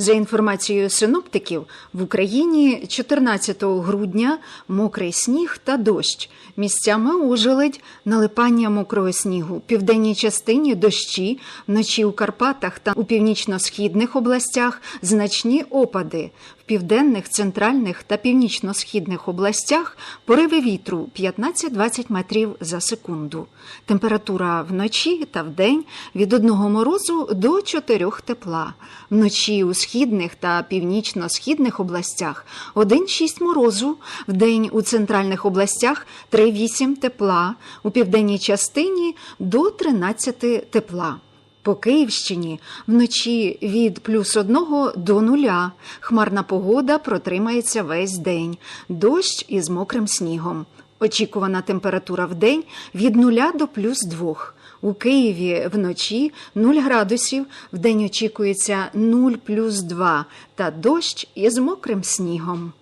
За інформацією синоптиків, в Україні 14 грудня мокрий сніг та дощ. Місцями ожеледь, налипання мокрого снігу. В південній частині дощі, вночі у Карпатах та у північно-східних областях значні опади. Південних, центральних та північно-східних областях пориви вітру 15-20 метрів за секунду. Температура вночі та вдень від одного морозу до 4 тепла. Вночі у східних та північно-східних областях 1,6 морозу, вдень у центральних областях 3,8 тепла, у південній частині до 13 тепла. По Київщині вночі від плюс одного до нуля. Хмарна погода протримається весь день. Дощ із мокрим снігом. Очікувана температура в день від нуля до плюс двох. У Києві вночі 0 градусів, вдень очікується 0 плюс 2 та дощ із мокрим снігом.